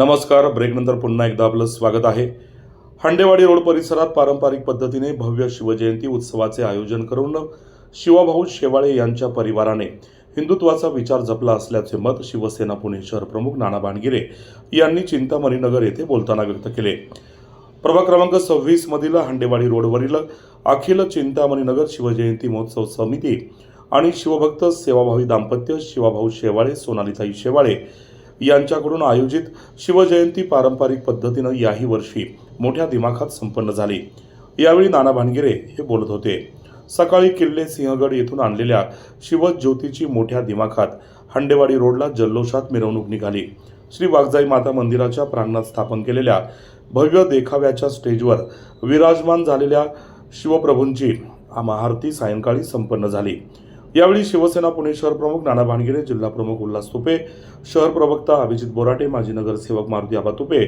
नमस्कार. ब्रेकनंतर पुन्हा एकदा आपलं स्वागत आहे. हांडेवाडी रोड परिसरात पारंपरिक पद्धतीने भव्य शिवजयंती उत्सवाचे आयोजन करून शिवभाऊ शेवाळे यांच्या परिवाराने हिंदुत्वाचा विचार जपला असल्याचे मत शिवसेना पुणे शहर प्रमुख नाना बाणगिरे यांनी चिंतामणी नगर येथे बोलताना व्यक्त केले. प्रभाग क्रमांक सव्वीस मधील हांडेवाडी रोडवरील अखिल चिंतामणी नगर शिवजयंती महोत्सव समिती आणि शिवभक्त सेवाभावी दाम्पत्य शिवाभाऊ शेवाळे सोनालीताई शेवाळे यांच्याकडून आयोजित शिवजयंती पारंपरिक पद्धतीनं याही वर्षी मोठ्या दिमाखात संपन्न झाली. यावेळी नाना भानगिरे हे बोलत होते. सकाळी किल्ले सिंहगड येथून आणलेल्या शिवज्योतीची मोठ्या दिमाखात हंडेवाडी रोडला जल्लोषात मिरवणूक निघाली. श्री वाघजाई माता मंदिराच्या प्रांगणात स्थापन केलेल्या भव्य देखाव्याच्या स्टेजवर विराजमान झालेल्या शिवप्रभूंची महाआरती सायंकाळी संपन्न झाली. यावेळी शिवसेना पुणे शहर प्रमुख नाना भानगिरे जिल्हा प्रमुख उल्हास तुपे शहर प्रवक्ता अभिजित बोराटे माजी नगरसेवक मारुती आबा तुपे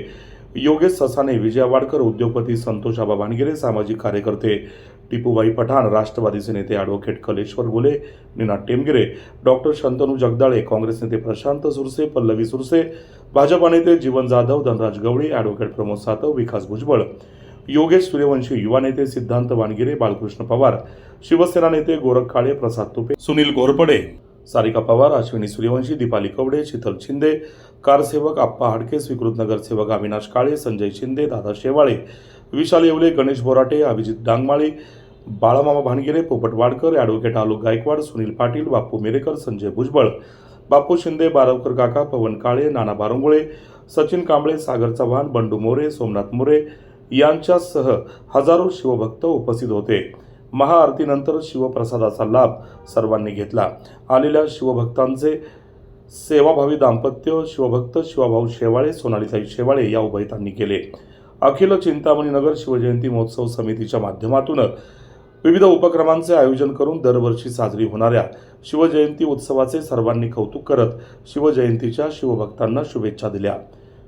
योगेश ससाने विजय वाडकर उद्योगपती संतोष आबा भानगिरे सामाजिक कार्यकर्ते टिपूबाई पठाण राष्ट्रवादीचे नेते ॲडव्होकेट कलेश्वर गोले निनाद टेमगिरे डॉक्टर शंतनू जगदाळे काँग्रेस नेते प्रशांत सुरसे पल्लवी सुरसे भाजपा नेते जीवन जाधव धनराज गवळी ॲडव्होकेट प्रमोद सातव विकास भुजबळ योगेश सूर्यवंशी युवा नेते सिद्धांत वानगिरे बालकृष्ण पवार शिवसेना नेते गोरख काळे प्रसाद तुपे सुनील घोरपडे सारिका पवार अश्विनी सूर्यवंशी दीपाली कवडे शीतल शिंदे कारसेवक आप्पा हाडके स्वीकृत नगरसेवक अविनाश काळे संजय शिंदे दादा शेवाळे विशाल येवले गणेश बोराटे अभिजित डांगमाळे बाळामामा भानगिरे पोपट वाडकर ॲडव्होकेट आलोक गायकवाड सुनील पाटील बापू मेरेकर संजय भुजबळ बापू शिंदे बारवकर काका पवन काळे नाना बारंगुळे सचिन कांबळे सागर चव्हाण बंडू मोरे सोमनाथ मोरे यांच्यासह हजारो शिवभक्त उपस्थित होते. महाआरतीनंतर शिवप्रसादाचा लाभ सर्वांनी घेतला. आलेल्या शिवभक्तांचे सेवाभावी दाम्पत्य शिवभक्त शिवाभाऊ शेवाळे सोनालीसाई शेवाळे या उभयतांनी केले. अखिल चिंतामणी नगर शिवजयंती महोत्सव समितीच्या माध्यमातून विविध उपक्रमांचे आयोजन करून दरवर्षी साजरी होणाऱ्या शिवजयंती उत्सवाचे सर्वांनी कौतुक करत शिवजयंतीच्या शिवभक्तांना शुभेच्छा दिल्या.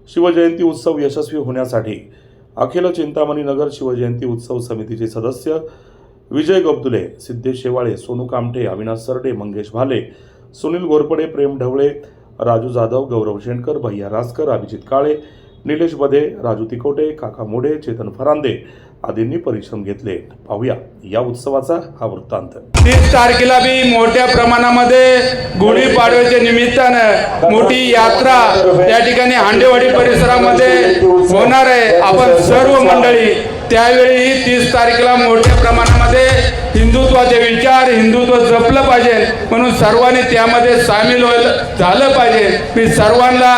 शिवजयंती उत्सव यशस्वी होण्यासाठी अखिल चिंतामणी नगर शिवजयंती उत्सव समितीचे सदस्य विजय गबदुले सिद्धेश शेवाळे सोनू कामठे अविनाश सरडे मंगेश भाले सुनील घोरपडे प्रेम ढवळे राजू जाधव गौरव शेणकर भैया रासकर अभिजित काळे निलेश बधे राजू तिकोटे काका मोडे चेतन फरांदे आदींनी परिश्रम घेतले. पाहूया. या उत्सवाचा हा वृत्तांत. तीस तारखेला बी मोठ्या प्रमाणामध्ये गुढीपाडव्याच्या निमित्तानं मोठी यात्रा या ठिकाणी हांडेवाडी परिसरामध्ये होणार आहे. आपण सर्व मंडळी त्यावेळी तीस तारखेला मोठ्या प्रमाणामध्ये हिंदुत्वाचे विचार हिंदुत्व जपलं पाहिजे. म्हणून सर्वांनी त्यामध्ये सामील व्हायला झालं पाहिजे. मी सर्वांना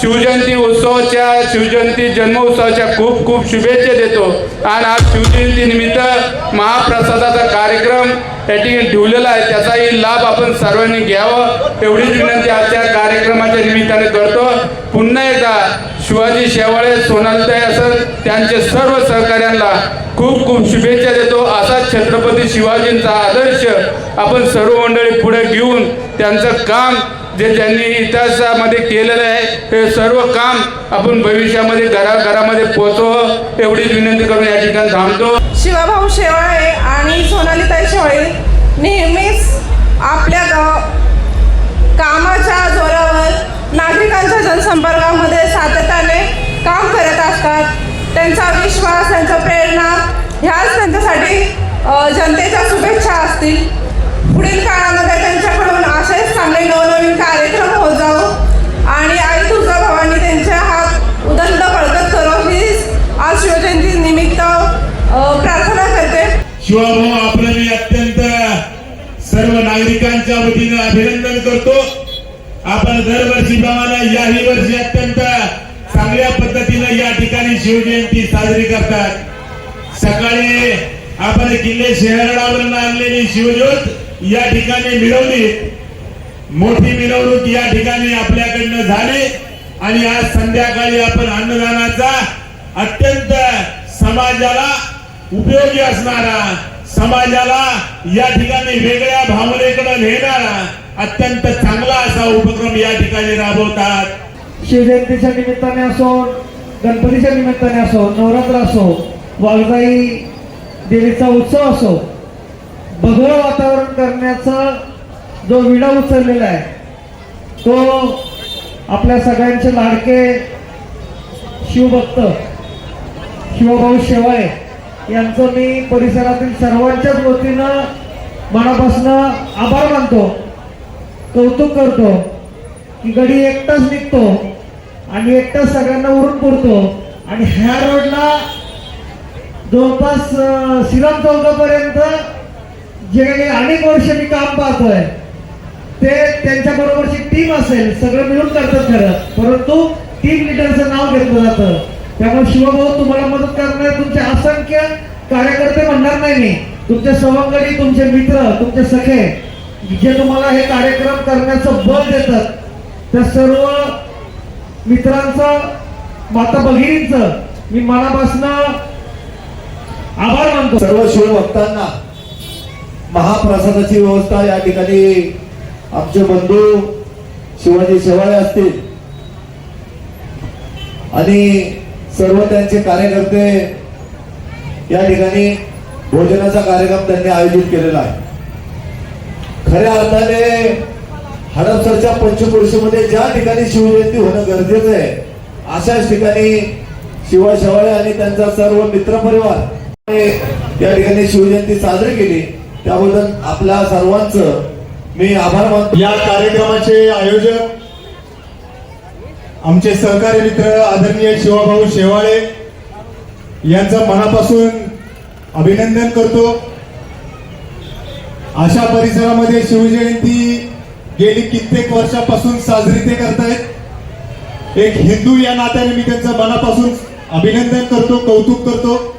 शिवजयंती उत्सवाच्या शिवजयंती जन्मोत्सवाच्या खूप खूप शुभेच्छा देतो. आणि आज शिवजयंती निमित्त महाप्रसादाचा कार्यक्रम या ठिकाणी ठेवलेला आहे. त्याचाही लाभ आपण सर्वांनी घ्यावं. एवढीच विनंती आजच्या कार्यक्रमाच्या निमित्ताने करतो. पुन्हा एकदा शिवाजी शेवाळे सोनालताई असं त्यांचे सर्व सहकाऱ्यांना खूप खूप शुभेच्छा देतो. असाच छत्रपती शिवाजींचा आदर्श आपण सर्व मंडळी पुढे घेऊन त्यांचं काम जे त्यांनी इतिहासामध्ये केलेलं आहे हे सर्व काम आपण भविष्यामध्ये घराघरामध्ये पोहोचव एवढीच विनंती करून या ठिकाणी थांबतो. शिवाभाऊ शेवाळे आणि सोनालीताई शेवाळे नेहमीच आपल्या गाव कामाच्या जोरावर नागरिकांच्या जनसंपर्कामध्ये सातत्याने काम करत असतात. त्यांचा विश्वास त्यांचा प्रेरणा ह्याच त्यांच्यासाठी जनतेच्या शुभेच्छा असतील. शिवाभाऊ आपलं मी अत्यंत सर्व नागरिकांच्या वतीनं अभिनंदन करतो. आपण दरवर्षी प्रमाणे याही वर्षी अत्यंत चांगल्या पद्धतीनं या ठिकाणी शिवजयंती साजरी करतात. सकाळी आपण किल्ले शहरावरून आणलेली शिवज्योत या ठिकाणी मिळवली मोठी मिरवणूक या ठिकाणी आपल्याकडनं झाली आणि आज संध्याकाळी आपण अन्नदानाचा अत्यंत समाजाला उपयोगी असणारा समाजाला या ठिकाणी वेगळ्या भावनेकडे नेणारा अत्यंत चांगला असा उपक्रम या ठिकाणी राबवतात. शिवजयंतीच्या निमित्ताने असो गणपतीच्या निमित्ताने असो नवरात्र असो वाघजाई देवीचा उत्सव असो भगवं वातावरण करण्याचा जो विडा उचललेला आहे तो आपल्या सगळ्यांचे लाडके शिवभक्त शिवभाऊ शेवाळे यांचं मी परिसरातील सर्वांच्याच वतीनं मनापासून आभार मानतो कौतुक करतो की गडी एकटाच निघतो आणि एकटाच सगळ्यांना उरून पुरतो. आणि ह्या रोडला जवळपास श्रीराम चौकापर्यंत जे काही अनेक वर्ष मी काम पाहतोय ते त्यांच्या बरोबरची टीम असेल सगळं मिळून करतात खरं. परंतु टीम लिडरचं नाव घेतलं जातं. त्यामुळे शिवभाऊ तुम्हाला मदत करणार तुमचे असंख्य कार्यकर्ते म्हणणार नाही मी. तुमचे सवंगडी तुमचे मित्र तुमचे सखे जे तुम्हाला हे कार्यक्रम करण्याचं बल देतात त्या सर्व मित्रांचं माता भगिनींचं मी मनापासनं आभार मानतो. सर्व शिवभक्तांना महाप्रसादाची व्यवस्था या ठिकाणी आमचे बंधू शिवाजी शेवाळे असतील. आणि सर्व त्यांचे कार्यकर्ते या ठिकाणी भोजनाचा कार्यक्रम त्यांनी आयोजित केलेला आहे. खऱ्या अर्थाने हडपसरच्या पंचपुरुषमध्ये ज्या ठिकाणी शिवजयंती होणं गरजेचं आहे अशाच ठिकाणी शिवा शेवाळे आणि त्यांचा सर्व मित्रपरिवार या ठिकाणी शिवजयंती साजरी केली. त्याबद्दल आपल्या सर्वांचं मी आभार मानतो. या कार्यक्रमाचे आयोजक आमचे सहकारी मित्र आदरणीय शिवाभाऊ शेवाळे यांचं मनापासून अभिनंदन करतो. अशा परिसरामध्ये शिवजयंती गेली कित्येक वर्षापासून साजरी ते करतायत. एक हिंदू या नात्याने मी त्यांचं मनापासून अभिनंदन करतो कौतुक करतो.